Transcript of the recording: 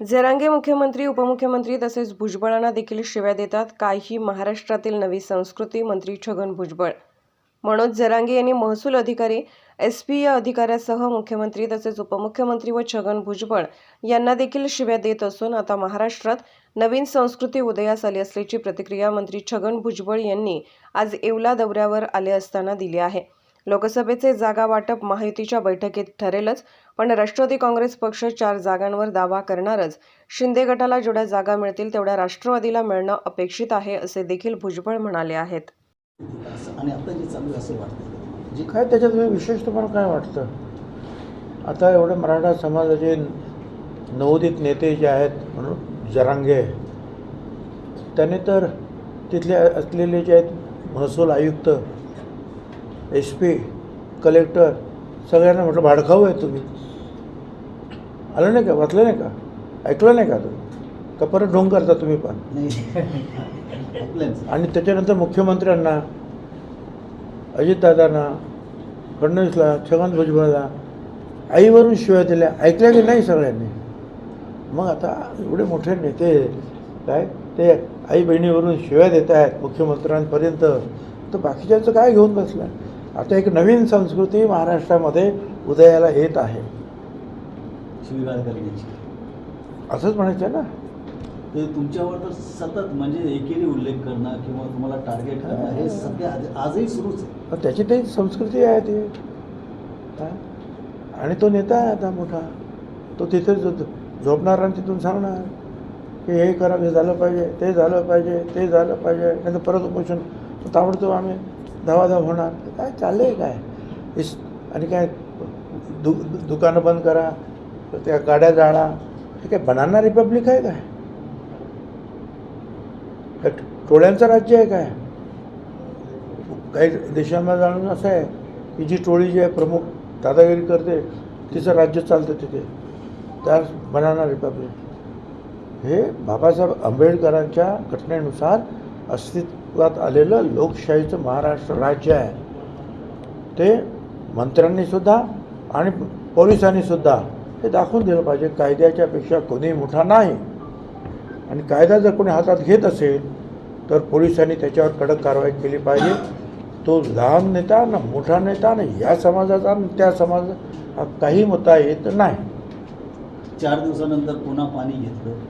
जरांगे मुख्यमंत्री उपमुख्यमंत्री तसेच भुजबळांना देखील शिव्या देतात. काही महाराष्ट्रातील नवी संस्कृती मंत्री छगन भुजबळ. मनोज झेरांगे यांनी महसूल अधिकारी एस पी या अधिकाऱ्यासह मुख्यमंत्री तसेच उपमुख्यमंत्री व छगन भुजबळ यांना देखील शिव्या देत असून आता महाराष्ट्रात नवीन संस्कृती उदयास आली असल्याची प्रतिक्रिया मंत्री छगन भुजबळ यांनी आज येवला दौऱ्यावर आले असताना दिली आहे. लोकसभेचे जागा वाटप महायुतीच्या बैठकीत ठरेलच पण राष्ट्रवादी काँग्रेस पक्ष चार जागांवर दावा करणारच. शिंदे गटाला जेवढ्या जागा मिळतील तेवढ्या राष्ट्रवादीला मिळणं अपेक्षित आहे असे देखील भुजबळ म्हणाले आहेत. आणि आता जे चालू असं वाटतं. जे काय त्याच्यात विशेष तुम्हाला काय वाटतं? आता एवढे मराठा समाजाचे नवोदित नेते जे आहेत म्हणून जरांगे त्याने तर तिथले असलेले जे आहेत महसूल आयुक्त एस पी कलेक्टर सगळ्यांना म्हटलं भाडखाऊ आहे तुम्ही. आलं नाही का? वाचलं नाही का? ऐकलं नाही का तुम्ही? का परत ढोंग करता तुम्ही पण? आणि त्याच्यानंतर मुख्यमंत्र्यांना अजितदादांना फडणवीसला छगन भुजबळला आईवरून शिव्या दिल्या ऐकल्या की नाही सगळ्यांनी? मग आता एवढे मोठे नेते काय? ते आई बहिणीवरून शिव्या देत आहेत मुख्यमंत्र्यांपर्यंत. तर बाकीच्यांचं काय घेऊन बसलं आता एक नवीन संस्कृती महाराष्ट्रामध्ये उदयाला येत आहे. शिवीगाळ करण्याची असंच म्हणायचं आहे ना? ते तुमच्यावर तर सतत म्हणजे एकेरी उल्लेख करणं किंवा तुम्हाला टार्गेट करणं हे सध्या आज- आजही सुरूच आहे. पण त्याची ते संस्कृती आहे ती. हा? आणि तो नेता आहे आता मोठा. तो तिथे जो- झोपणार आणि तिथून सांगणार की हे करा हे झालं पाहिजे ते झालं पाहिजे ते झालं पाहिजे. नाही तर परत उपोषण ताबडतोब आम्ही धावाधाव होणार? काय चाललं आहे काय? इस आणि काय दु दुकानं बंद करा त्या गाड्या जाळा हे काय बनाना रिपब्लिक आहे काय? टोळ्यांचं राज्य आहे काय? काही देशांना जाणून असं आहे की जी टोळी जी आहे प्रमुख दादागिरी करते तिचं राज्य चालतं तिथे. त्या बनाना रिपब्लिक. हे बाबासाहेब आंबेडकरांच्या घटनेनुसार अस्तित्वात आलेलं लोकशाहीचं महाराष्ट्र राज्य आहे. ते मंत्र्यांनीसुद्धा आणि पोलिसांनीसुद्धा हे दाखवून दिलं पाहिजे. कायद्याच्या पेक्षा मोठा नाही. आणि कायदा जर कोणी हातात घेत असेल तर पोलिसांनी त्याच्यावर कडक कारवाई केली पाहिजे. तो लहान नेता ना मोठा नेता ना या समाजाचा त्या समाजाचा हा काही मुद्दा येत नाही. चार दिवसानंतर पुन्हा पाणी घेतलं.